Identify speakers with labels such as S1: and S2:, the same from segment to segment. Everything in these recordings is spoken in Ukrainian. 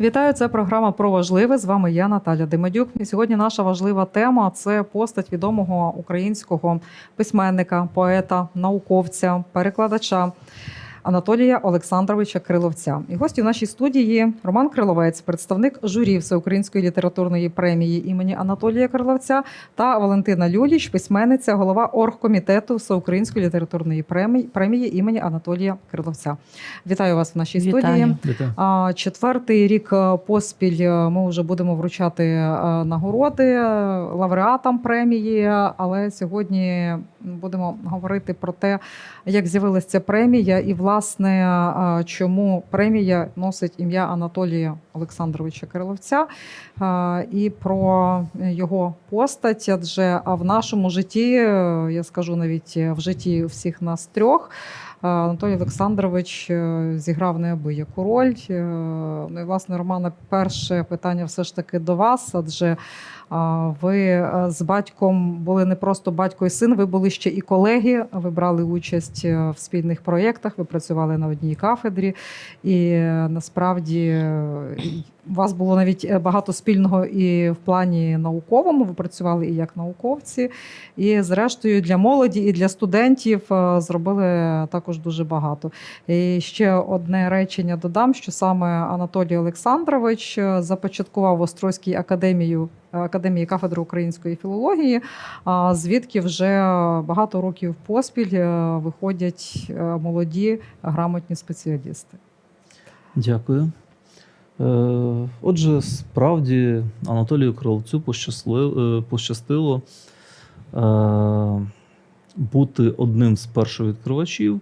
S1: Вітаю, це програма про важливе. З вами я, Наталя Демедюк. І сьогодні наша важлива тема це постать відомого українського письменника, поета, науковця, перекладача. Анатолія Олександровича Криловця. І гості в нашій студії Роман Криловець, представник журі Всеукраїнської літературної премії імені Анатолія Криловця, та Валентина Люліч, письменниця, голова оргкомітету Всеукраїнської літературної премії, премії імені Анатолія Криловця. Вітаю вас в нашій
S2: Вітаю.
S1: студії.
S3: Вітаю.
S1: Четвертий рік е, поспіль е, ми вже будемо вручати е, нагороди лауреатам премії. Але сьогодні будемо говорити про те, як з'явилася ця премія, і власне е, чому премія носить ім'я Анатолія Олександровича Кириловця, е, і про його постать. Адже в нашому житті, е, я скажу навіть е, в житті всіх нас трьох. Е, Анатолій Олександрович е, зіграв неабияку роль. Е, Ну і власне, Романа, перше питання все ж таки до вас, адже ви е, з батьком були не просто батько і син, ви були ще і колеги. Ви брали участь е, в спільних проєктах, ви працювали на одній кафедрі, і е, насправді у вас було навіть багато спільного і в плані науковому. Ви працювали і як науковці, і зрештою для молоді і для студентів зробили також дуже багато. І ще одне речення додам, що саме Анатолій Олександрович започаткував в Острозькій академію академії кафедри української філології, звідки вже багато років поспіль е, виходять е, молоді грамотні спеціалісти.
S3: Дякую. Е, Отже, справді Анатолію е, пощастило бути одним з першовідкривачів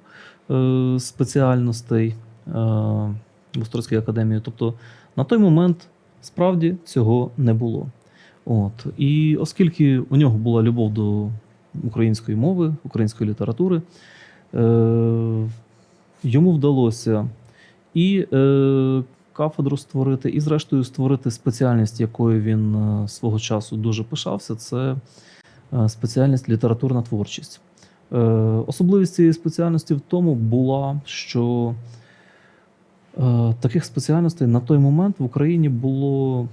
S3: спеціальностей в Острозькій академії. Тобто на той момент справді цього не було. От. І оскільки у нього була любов до української мови, української літератури, е, йому вдалося і е, кафедру створити, і, зрештою, створити спеціальність, якою він е, свого часу дуже пишався, це е, спеціальність літературна творчість. Е, особливість цієї спеціальності в тому була, що е, таких спеціальностей на той момент в Україні було.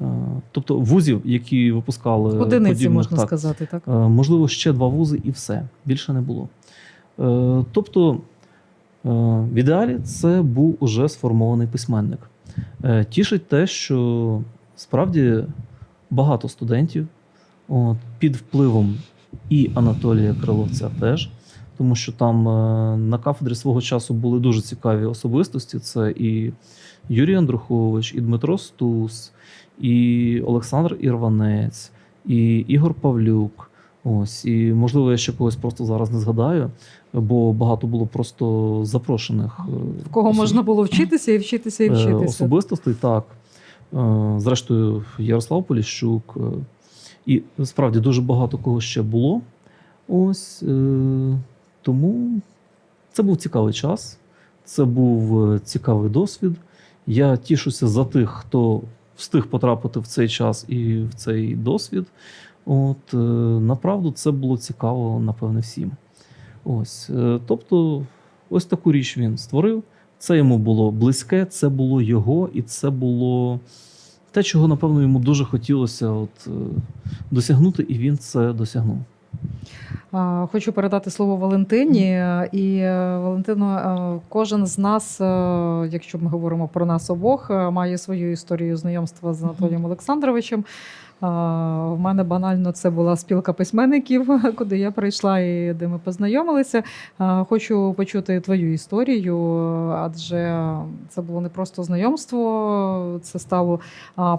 S3: Е, Тобто вузів, які випускали
S1: Одиниці
S3: подібних,
S1: можна
S3: так,
S1: сказати, так?
S3: Е, Можливо, ще два вузи і все. Більше не було. Е, Тобто, в ідеалі це був уже сформований письменник. Тішить те, що справді багато студентів от, під впливом і Анатолія Криловця теж. Тому що там е, на кафедрі свого часу були дуже цікаві особистості. Це і Юрій Андрухович, і Дмитро Стус, і Олександр Ірванець, і Ігор Павлюк. Ось, і можливо, я ще когось просто зараз не згадаю, бо багато було просто запрошених. е,
S1: В кого
S3: особ-
S1: можна було вчитися і вчитися, і
S3: е,
S1: вчитися.
S3: особистостей, так. Зрештою, Ярослав Поліщук. І справді дуже багато кого ще було. Ось тому це був цікавий час, це був е, цікавий досвід. Я тішуся за тих, хто встиг потрапити в цей час і в цей досвід. От, е, направду, це було цікаво, напевне, всім. Ось, е, тобто, ось таку річ він створив. Це йому було близьке, це було його, і це було те, чого, напевно, йому дуже хотілося от, досягнути, і він це досягнув.
S1: Хочу передати слово Валентині. І е, Валентино, е, кожен з нас, е, якщо ми говоримо про нас обох, має свою історію знайомства з Анатолієм Олександровичем. В мене банально це була спілка письменників, куди я прийшла і де ми познайомилися. Хочу почути твою історію, адже це було не просто знайомство, це стало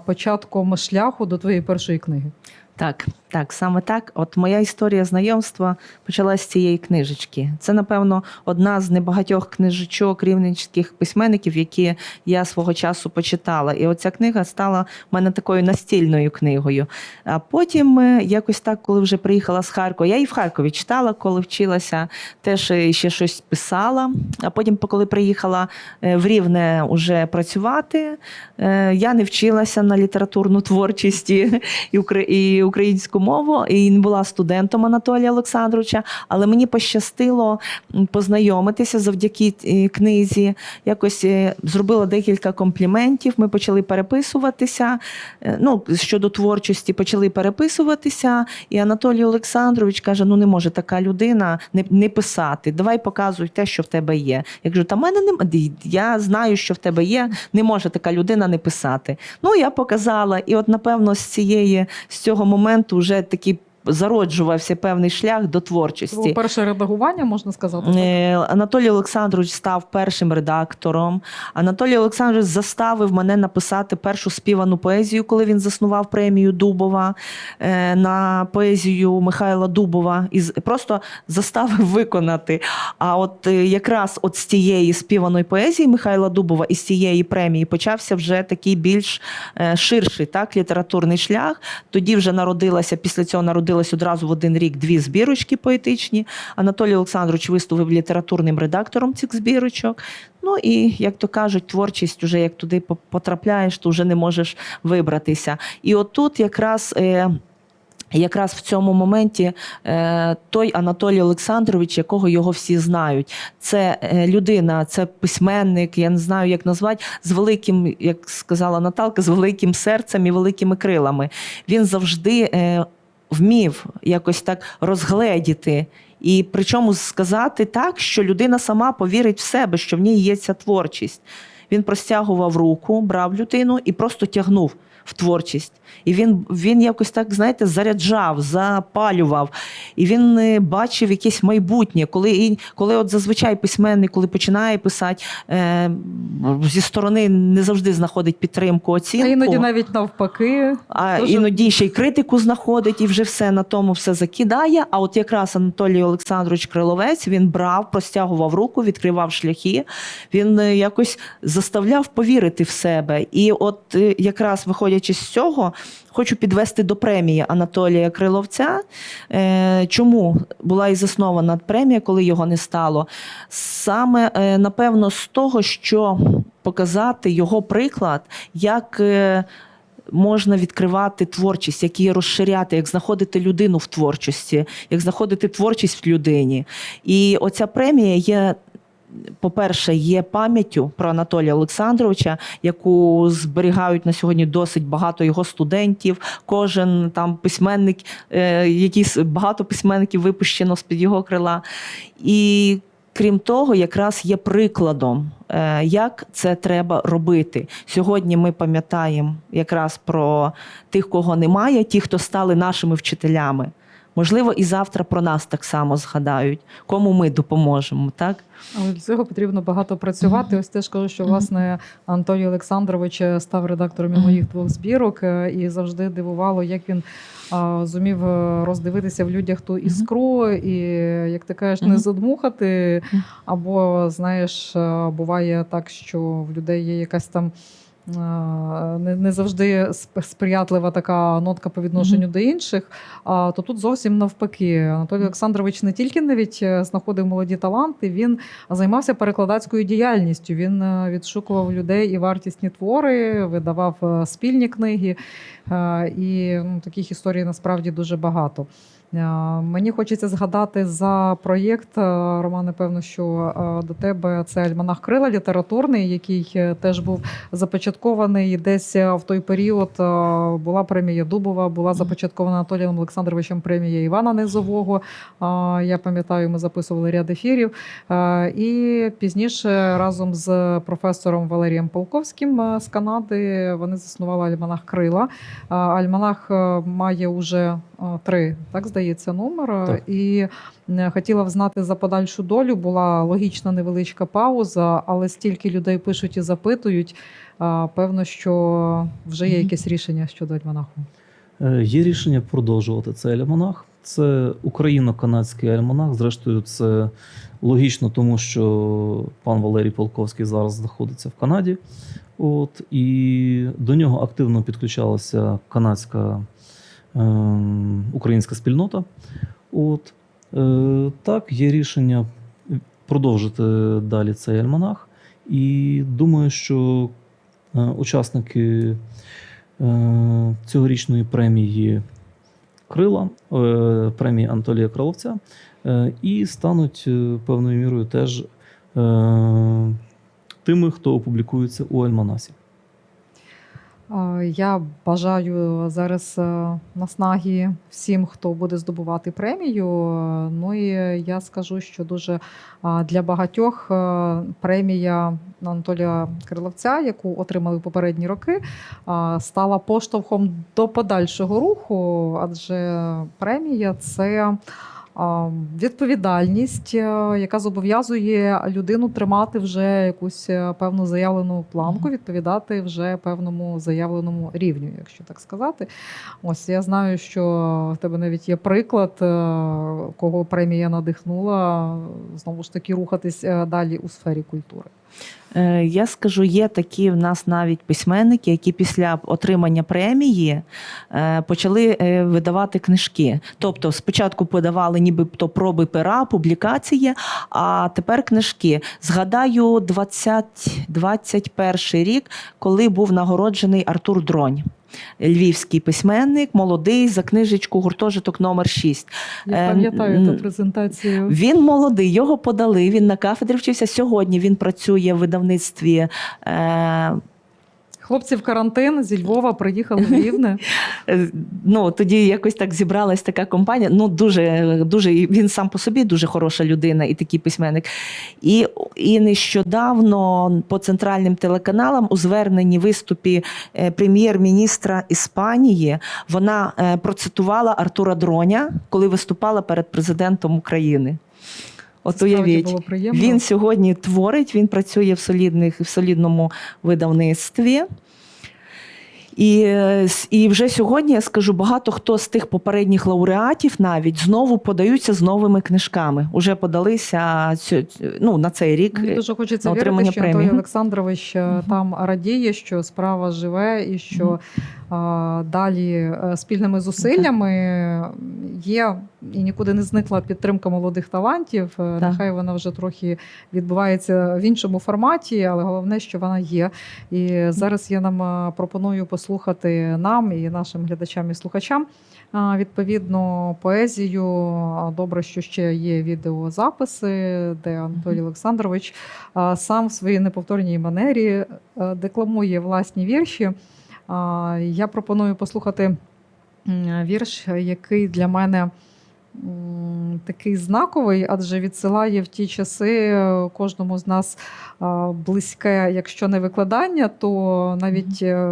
S1: початком шляху до твоєї першої книги.
S2: Так, так, саме так. От моя історія знайомства почалася з цієї книжечки. Це, напевно, одна з небагатьох книжечок рівненських письменників, які я свого часу почитала. І оця книга стала в мене такою настільною книгою. А потім, е, якось так, коли вже приїхала з Харкова, я і в Харкові читала, коли вчилася, теж е, ще щось писала. А потім, коли приїхала е, в Рівне уже працювати, я не вчилася на літературну творчість і, українську мову і не була студентом Анатолія Олександровича, але мені пощастило познайомитися завдяки е, книзі. Якось е, зробила декілька компліментів. Ми почали переписуватися. Е, Ну, щодо творчості, почали переписуватися. І Анатолій Олександрович каже: ну не може така людина не, не писати. Давай показуй те, що в тебе є. Я кажу, та мене немає. Я знаю, що в тебе є. Не може така людина не писати. Ну, я показала, і от напевно з цієї з цього моменту вже такий зароджувався певний шлях до творчості.
S1: було перше редагування, можна сказати. так?
S2: Е, Анатолій Олександрович став першим редактором. Анатолій Олександрович заставив мене написати першу співану поезію, коли він заснував премію Дубова е, на поезію Михайла Дубова. І просто заставив виконати. А от е, якраз от з тієї співаної поезії Михайла Дубова і з цієї премії почався вже такий більш ширший так, літературний шлях. Тоді вже народилася, після цього народилась одразу в один рік дві збірочки поетичні. Анатолій Олександрович виступив літературним редактором цих збірочок. Ну і, як то кажуть, творчість, уже як туди потрапляєш, то вже не можеш вибратися. І отут якраз. Е, Якраз в цьому моменті е, той Анатолій Олександрович, якого його всі знають, це е, людина, це письменник, я не знаю, як назвати, з великим, як сказала Наталка, з великим серцем і великими крилами. Він завжди вмів якось так розгледіти. І причому сказати так, що людина сама повірить в себе, що в ній є ця творчість. Він простягував руку, брав людину і просто тягнув в творчість. І він, він якось так, знаєте, заряджав, запалював. І він е, бачив якесь майбутнє. Коли, коли от зазвичай письменник, коли починає писати, е, зі сторони не завжди знаходить підтримку,
S1: А іноді навіть навпаки.
S2: А
S1: Дуже-
S2: іноді ще й критику знаходить і вже все на тому все закидає. А от якраз Анатолій Олександрович Криловець він брав, простягував руку, відкривав шляхи. Він е, якось заставляв повірити в себе. І от е, якраз виходячи з цього, хочу підвести до премії Анатолія Криловця. Е, Чому була і заснована премія, коли його не стало? Саме е, напевно з того, що показати його приклад, як. е, можна відкривати творчість, як її розширяти, як знаходити людину в творчості, як знаходити творчість в людині. І оця премія є. По-перше, є пам'яттю про Анатолія Олександровича, яку зберігають на сьогодні досить багато його студентів. Кожен там письменник, е, якісь багато письменників випущено з під його крила. І крім того, якраз є прикладом, е, як це треба робити. Сьогодні ми пам'ятаємо якраз про тих, кого немає, ті, хто стали нашими вчителями. Можливо, і завтра про нас так само згадають, кому ми допоможемо, так?
S1: Але для цього потрібно багато працювати. Ось теж кажу, що власне Анатолій Олександрович став редактором і
S2: Мгм.
S1: моїх двох збірок, е, і завжди дивувало, як він а, зумів е, роздивитися в людях ту іскру, і як ти кажеш, не задмухати.
S2: Мгм.
S1: Або знаєш, е, буває так, що в людей є якась там. Е, Не, не завжди сприятлива така нотка по відношенню до інших. А то тут зовсім навпаки. Анатолій Олександрович не тільки навіть е, знаходив молоді таланти, він займався перекладацькою діяльністю. Він е, відшукував людей і вартісні твори, видавав спільні книги. І ну, таких історій насправді дуже багато. Е, Мені хочеться згадати за проєкт. е, Роман, напевно, що е, до тебе це альманах крила літературний, який теж був започаткований десь в той період. Була премія Дубова, була започаткована Анатолієм Олександровичем премія Івана Низового. Я пам'ятаю, ми записували ряд ефірів. І пізніше разом з професором Валерієм Полковським з Канади вони заснували альманах Крила. Альманах має уже три, так здається, номер. Е,
S3: Так.
S1: І е, хотіла б знати за подальшу долю. Була логічна невеличка пауза, але стільки людей пишуть і запитують. Певно, що вже є якесь рішення щодо альманаху.
S3: Е, Є рішення продовжувати цей альманах. Це україно-канадський альманах. Зрештою, це логічно, тому що пан Валерій Полковський зараз знаходиться в Канаді. От, і до нього активно підключалася канадська українська спільнота. От, е, так, є рішення продовжити далі цей альманах. І думаю, що е, учасники е, цьогорічної премії крила премії Анатолія Кроловця е, і стануть певною мірою теж тими, хто опублікується у Альманасі.
S1: Е, Я бажаю зараз е, наснаги всім, хто буде здобувати премію. Ну і я скажу, що дуже для багатьох е, премія Анатолія Криловця, яку отримали попередні роки, стала поштовхом до подальшого руху, адже премія це. Відповідальність, е, яка зобов'язує людину тримати вже якусь е, певну заявлену планку, відповідати вже певному заявленому рівню, якщо так сказати. Ось я знаю, що в тебе навіть є приклад, е, кого премія надихнула знову ж таки рухатись далі у сфері культури.
S2: Е, Я скажу, є такі в нас навіть письменники, які після отримання премії е, почали е, видавати книжки. Тобто, спочатку подавали нібито проби пера, публікації, а тепер книжки. Згадаю, 20, 21 рік, коли був нагороджений Артур Дронь. Львівський письменник, молодий за книжечку гуртожиток номер 6.
S1: Я
S2: Е,
S1: пам'ятаю ту презентацію.
S2: Він молодий, його подали. Він на кафедрі вчився. Сьогодні він працює в видавництві.
S1: Хлопці в карантин зі Львова приїхали в Рівне.
S2: е, ну, тоді якось так зібралась така компанія. Ну, дуже, дуже він сам по собі дуже хороша людина і такий письменник. І, і нещодавно по центральним телеканалам у зверненні виступі е, прем'єр-міністра Іспанії вона е, процитувала Артура Дроня, коли виступала перед президентом України. От уявіть. Він сьогодні творить, він працює в, солідних, в солідному видавництві. І, і вже сьогодні я скажу, багато хто з тих попередніх лауреатів навіть знову подаються з новими книжками. Уже подалися ну, на цей рік.
S1: Мені дуже хочеться
S2: на
S1: вірити, що
S2: Мгм.
S1: Олександрович е,
S2: Мгм.
S1: там радіє, що справа живе і що а, далі е, спільними зусиллями є і нікуди не зникла підтримка молодих талантів. Е,
S2: Так.
S1: Нехай вона вже трохи відбувається в іншому форматі, але головне, що вона є. І зараз я нам е, пропоную послухати нам і нашим глядачам і слухачам. Відповідно, поезію. Добре, що ще є відеозаписи, де Анатолій Олександрович сам в своїй неповторній манері декламує власні вірші. Я пропоную послухати вірш, який для мене такий знаковий, адже відсилає в ті часи е, кожному з нас близьке, якщо не викладання, то навіть е,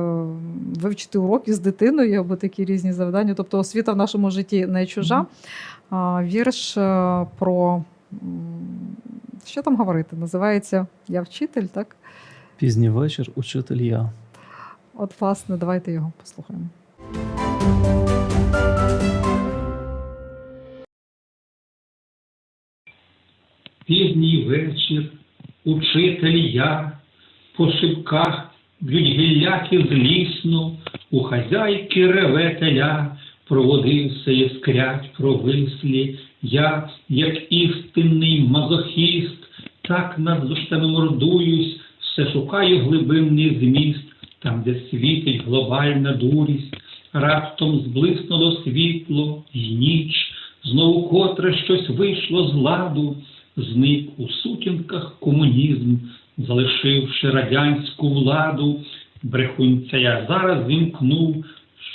S1: вивчити уроки з дитиною або такі різні завдання. Тобто освіта в нашому житті не чужа. Вірш е, про що там говорити? Називається Я вчитель, так?
S3: Пізній вечір, учитель я.
S1: От, власне, давайте його послухаємо.
S4: Пізній вечір, учитель я, по шибках б'ють гілляки злісно, у хазяйки реве теля, проводився іскрять провислі, я, як істинний мазохіст, так над душтами мордуюсь, все шукаю глибинний зміст, там, де світить глобальна дурість, раптом зблиснуло світло й ніч, знову котре щось вийшло з ладу, зник у сутінках комунізм, залишивши радянську владу, брехунця я зараз вімкнув,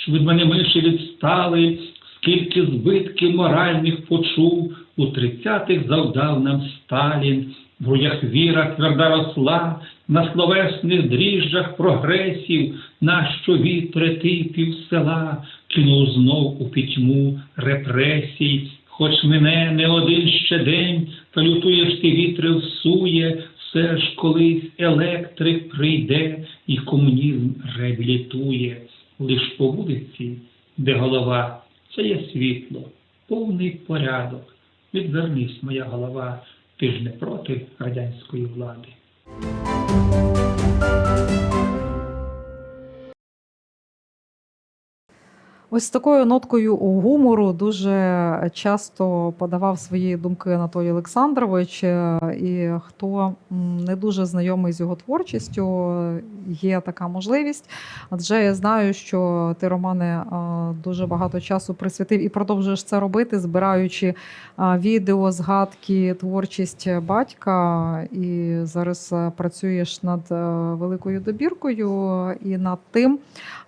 S4: що від мене миші відстали, скільки збитків моральних почув, у тридцятих завдав нам Сталін, в грудях віра тверда росла, на словесних дріжджах прогресів, нащо вітре типів села, кинув знов у пітьму репресій, Хоч мене не один ще день, та лютуєш ти вітри всує, все ж колись електрик прийде і комунізм реабілітує. Лиш по вулиці, де голова, це є світло, повний порядок. Відвернись, моя голова, ти ж не проти радянської влади.
S1: Ось такою ноткою гумору дуже часто подавав свої думки Анатолій Олександрович. Е, І хто не дуже знайомий з його творчістю, є така можливість. Адже я знаю, що ти, Романе, е, дуже багато часу присвятив і продовжуєш це робити, збираючи е, відео, згадки, творчість батька. І зараз працюєш над великою добіркою і над тим,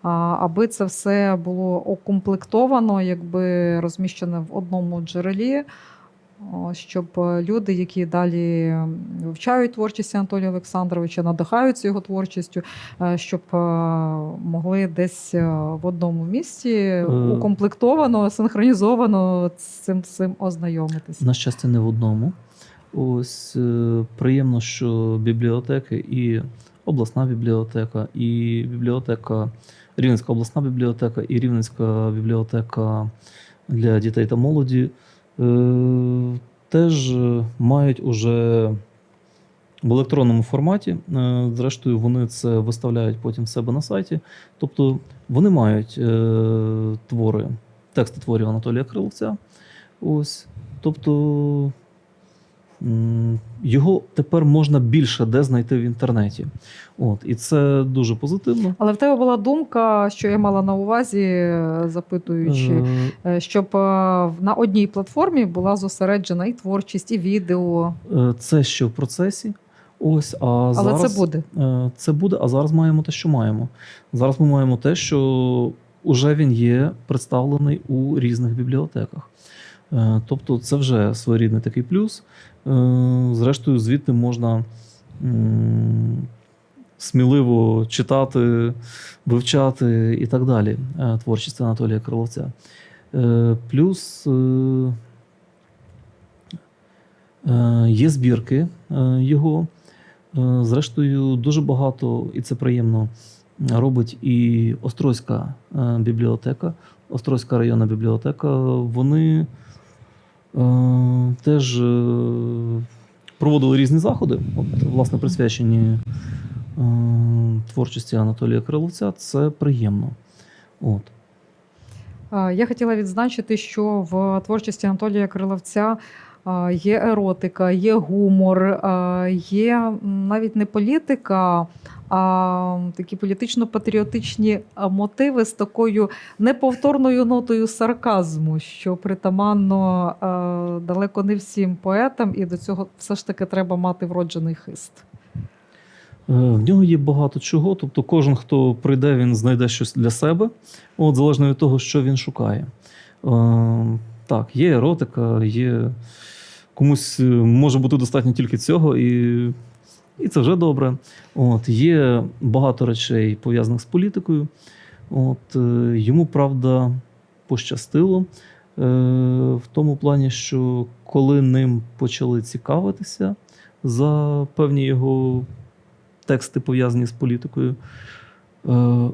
S1: аби це все було окомплектовано, якби розміщене в одному джерелі, щоб е, люди, які далі вивчають творчість Анатолія Олександровича, надихаються його творчістю, е, щоб е, могли десь в одному місці укомплектовано, синхронізовано з цим всім ознайомитися.
S3: На щастя, не в одному. Ось приємно, що бібліотеки і обласна бібліотека, і бібліотека, Рівненська обласна бібліотека, і Рівненська бібліотека для дітей та молоді е, теж мають уже в електронному форматі. Е, Зрештою, вони це виставляють потім в себе на сайті. Тобто вони мають е, твори, тексти творів Анатолія Криловця. Ось. Тобто його тепер можна більше де знайти в інтернеті. От, і це дуже позитивно.
S1: Але в тебе була думка, що я мала на увазі, запитуючи.
S3: Е,
S1: Е, щоб е, на одній платформі була зосереджена і творчість, і відео.
S3: Це ще в процесі. Ось, а
S1: Але
S3: зараз,
S1: це буде.
S3: Це буде, а зараз маємо те, що маємо. Зараз ми маємо те, що уже він є представлений у різних бібліотеках. Е, Тобто, це вже своєрідний такий плюс. Е, Зрештою, звідти можна сміливо читати, вивчати і так далі е, творчість Анатолія Криловця. Плюс є збірки його. Зрештою, дуже багато, і це приємно, робить і Острозька бібліотека, Острозька районна бібліотека. Вони теж е, проводили різні заходи, от, власне, присвячені е, творчості Анатолія Криловця. Це приємно. От.
S1: Е, Я хотіла відзначити, що в творчості Анатолія Криловця е, є еротика, є гумор, е, є навіть не політика, а такі політично-патріотичні е, мотиви з такою неповторною нотою сарказму, що притаманно е, далеко не всім поетам, і до цього все ж таки треба мати вроджений хист.
S3: Е, В нього є багато чого, тобто кожен, хто прийде, він знайде щось для себе, от, залежно від того, що він шукає. Так, є еротика, є комусь е, може бути достатньо тільки цього, і, і це вже добре. От, Є багато речей пов'язаних з політикою. От, е, Йому, правда, пощастило е, в тому плані, що коли ним почали цікавитися за певні його тексти пов'язані з політикою, е,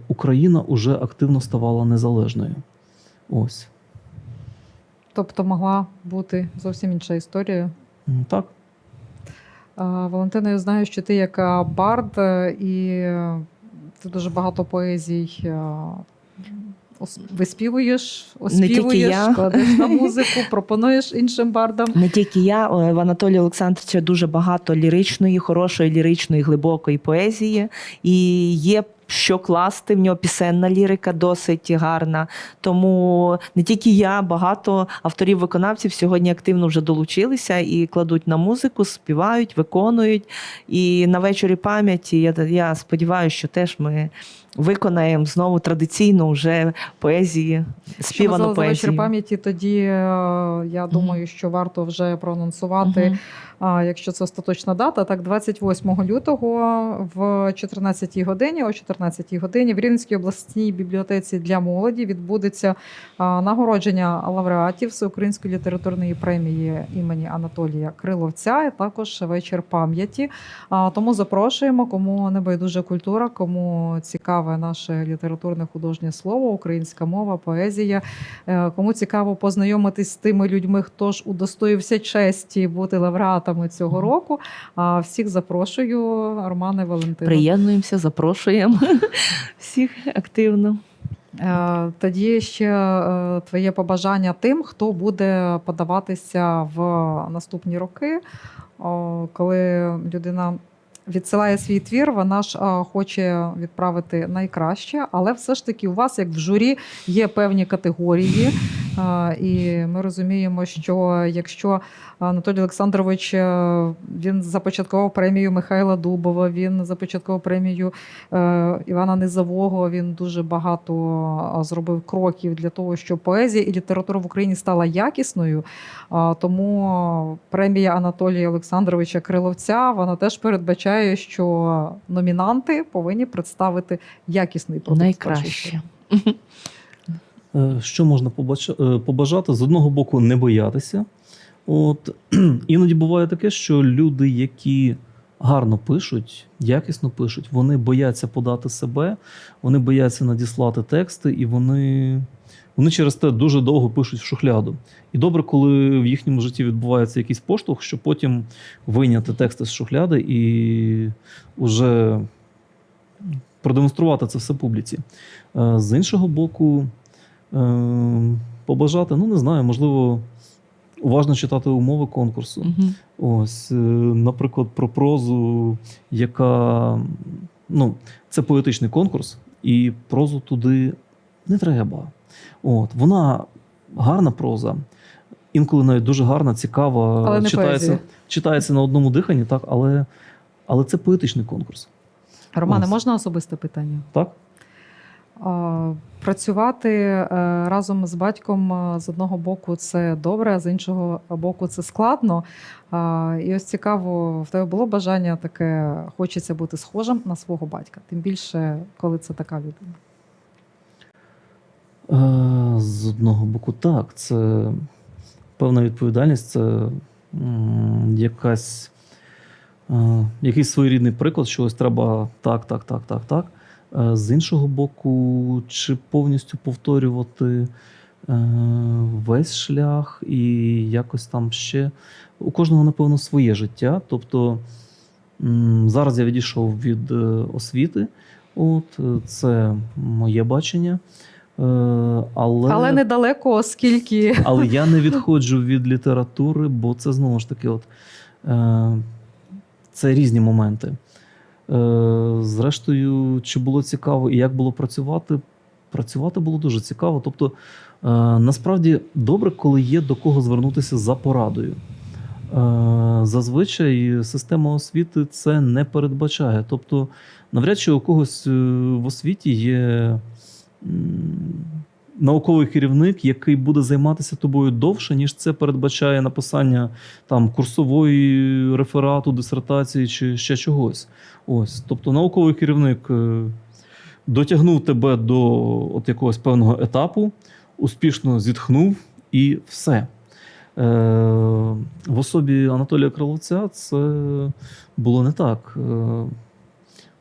S3: Україна уже активно ставала незалежною. Ось.
S1: Тобто могла бути зовсім інша історія.
S3: Так.
S1: Валентина, я знаю, що ти як бард, е, і ти дуже багато поезій е, виспівуєш, оспівуєш, кладеш на музику, пропонуєш іншим бардам.
S2: Не тільки я, в Анатолія Олександровича дуже багато ліричної, хорошої, ліричної, глибокої поезії. І є що класти. В нього пісенна лірика досить гарна. Тому не тільки я, багато авторів-виконавців сьогодні активно вже долучилися і кладуть на музику, співають, виконують. І на вечорі пам'яті я, я сподіваюся, що теж ми виконаємо знову традиційну вже поезії,
S1: Що
S2: співану
S1: за вечір пам'яті, тоді е, я думаю, що варто вже проанонсувати. А якщо це остаточна дата, так 28 лютого в 14-й годині, о 14-й годині в Рівненській обласній бібліотеці для молоді відбудеться нагородження лауреатів Всеукраїнської літературної премії імені Анатолія Криловця, і також вечір пам'яті. Тому запрошуємо, кому не байдуже культура, кому цікаве наше літературне художнє слово, українська мова, поезія. Е, Кому цікаво познайомитись з тими людьми, хто ж удостоївся честі бути лауреатами цього року. А всіх запрошую, Романе Валентина.
S2: Приєднуємося, запрошуємо всіх активно.
S1: Е, Тоді ще е, твоє побажання тим, хто буде подаватися в наступні роки, коли людина відсилає свій твір, вона ж а, хоче відправити найкраще, але все ж таки у вас, як в журі, є певні категорії. І ми розуміємо, що якщо Анатолій Олександрович е, він започаткував премію Михайла Дубова, він започаткував премію е, Івана Низового. Він дуже багато е, зробив кроків для того, щоб поезія і література в Україні стала якісною. Тому премія Анатолія Олександровича Криловця вона теж передбачає, що номінанти повинні представити якісний продукт.
S2: Найкраще.
S3: Е, Що можна е, побажати? З одного боку, не боятися. От іноді буває таке, що люди, які гарно пишуть, якісно пишуть, вони бояться подати себе, вони бояться надіслати тексти, і вони, вони через те дуже довго пишуть в шухляду. І добре, коли в їхньому житті відбувається якийсь поштовх, щоб потім вийняти тексти з шухляди і вже продемонструвати це все публіці. Е, З іншого боку, побажати, ну не знаю, можливо, уважно читати умови конкурсу.
S2: Мгм.
S3: Ось, е, наприклад, про прозу, яка ну, це поетичний конкурс, і прозу туди не треба. От, вона гарна проза, інколи навіть дуже гарна, цікава,
S1: Але не
S3: читається,
S1: поезія.
S3: читається на одному диханні, так, але, але це поетичний конкурс.
S1: Романе,
S3: Ось.
S1: можна особисте питання?
S3: Так?
S1: А, Працювати е, разом з батьком е, з одного боку це добре, а з іншого боку це складно. І ось цікаво, в тебе було бажання таке, хочеться бути схожим на свого батька, тим більше, коли це така людина.
S3: Е, З одного боку, так, це певна відповідальність, це якась, якийсь своєрідний приклад, що ось треба так, так, так, так, так. Е, З іншого боку, чи повністю повторювати е, весь шлях і якось там ще. У кожного, напевно, своє життя. Тобто зараз я відійшов від е, освіти, от, це моє бачення. Але,
S1: Але недалеко, оскільки
S3: але я не відходжу від літератури, бо це знову ж таки, от, це різні моменти. Е, зрештою, чи було цікаво і як було працювати? Працювати було дуже цікаво. Тобто, е, насправді добре, коли є до кого звернутися за порадою. Е, зазвичай система освіти це не передбачає. Тобто, навряд чи у когось в освіті є науковий керівник, який буде займатися тобою довше, ніж це передбачає написання там курсової реферату, дисертації чи ще чогось. Ось, тобто, науковий керівник е, дотягнув тебе до от якогось певного етапу, успішно зітхнув і все. Е, в особі Анатолія Криловця це було не так. Е,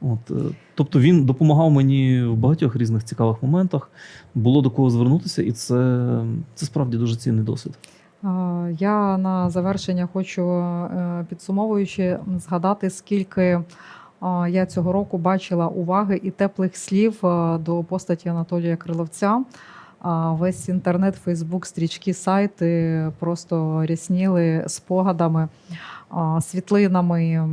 S3: От, тобто він допомагав мені в багатьох різних цікавих моментах. Було до кого звернутися, і це, це справді дуже цінний досвід.
S1: Я на завершення хочу, підсумовуючи, згадати, скільки я цього року бачила уваги і теплих слів е, до постаті Анатолія Криловця. А Весь інтернет, Фейсбук, стрічки, сайти просто рясніли спогадами, світлинами,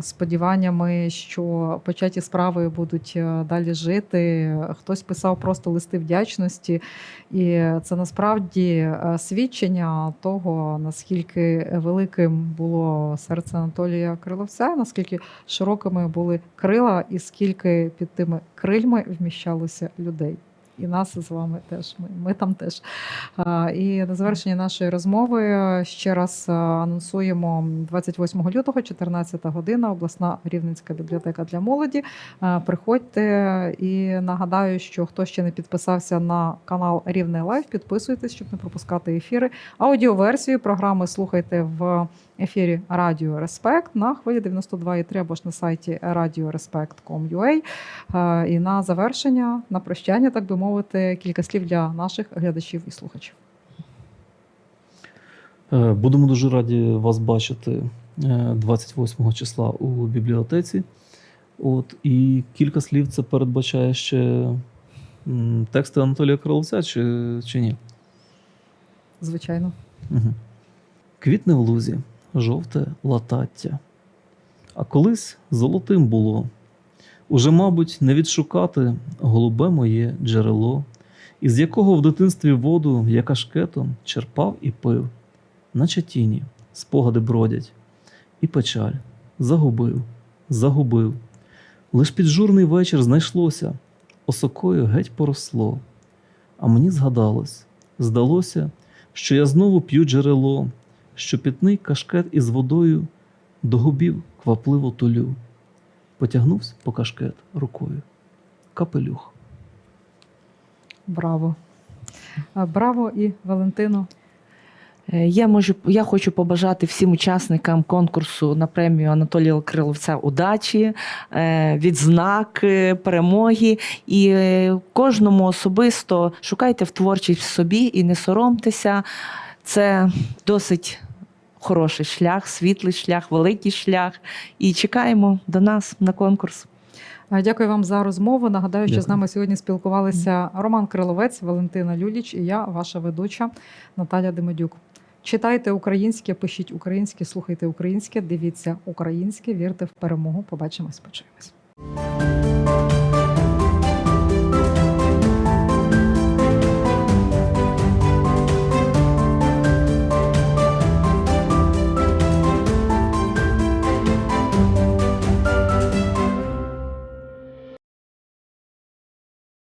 S1: сподіваннями, що початі справи будуть е, далі жити. Хтось писав просто листи вдячності. І це насправді е, свідчення того, наскільки великим було серце Анатолія Криловця, наскільки широкими були крила, і скільки під тими крильми вміщалося людей. І нас з вами теж. Ми, ми там теж. І на завершення нашої розмови ще раз анонсуємо 28 лютого, 14 година, обласна Рівненська бібліотека для молоді. Приходьте і нагадаю, що хто ще не підписався на канал Рівне Лайф, підписуйтесь, щоб не пропускати ефіри. Аудіоверсію програми слухайте в ефірі Радіо Респект на хвилі 92,3 або ж на сайті radiorespect.com.ua. Е, І на завершення, на прощання, так би мовити, кілька слів для наших глядачів і слухачів.
S3: Е, Будемо дуже раді вас бачити е, 28 числа у бібліотеці. От, і кілька слів це передбачає ще тексти Анатолія Криловця чи, чи ні?
S1: Звичайно.
S3: Угу. Квітне в лузі, жовте латаття. А колись золотим було. Уже, мабуть, не відшукати голубе моє джерело, із якого в дитинстві воду я кашкетом черпав і пив, наче тіні, спогади бродять, і печаль загубив, загубив. Лиш під журний вечір знайшлося, осокою геть поросло. А мені згадалось, здалося, що я знову п'ю джерело, що пітний кашкет із водою до губів квапливо тулю. Потягнувся по кашкет рукою. Капелюх.
S1: Браво. Браво і Валентино.
S2: Е, Я можу, я хочу побажати всім учасникам конкурсу на премію Анатолія Криловця удачі, е, відзнаки, перемоги. І е, кожному особисто шукайте в творчість в собі і не соромтеся. Це досить хороший шлях, світлий шлях, великий шлях. І чекаємо до нас на конкурс.
S1: Дякую вам за розмову. Нагадаю, що з нами сьогодні спілкувалися Роман Криловець, Валентина Люліч і я, ваша ведуча Наталя Демидюк. Читайте українське, пишіть українське, слухайте українське, дивіться українське, вірте в перемогу. Побачимось, почуємось.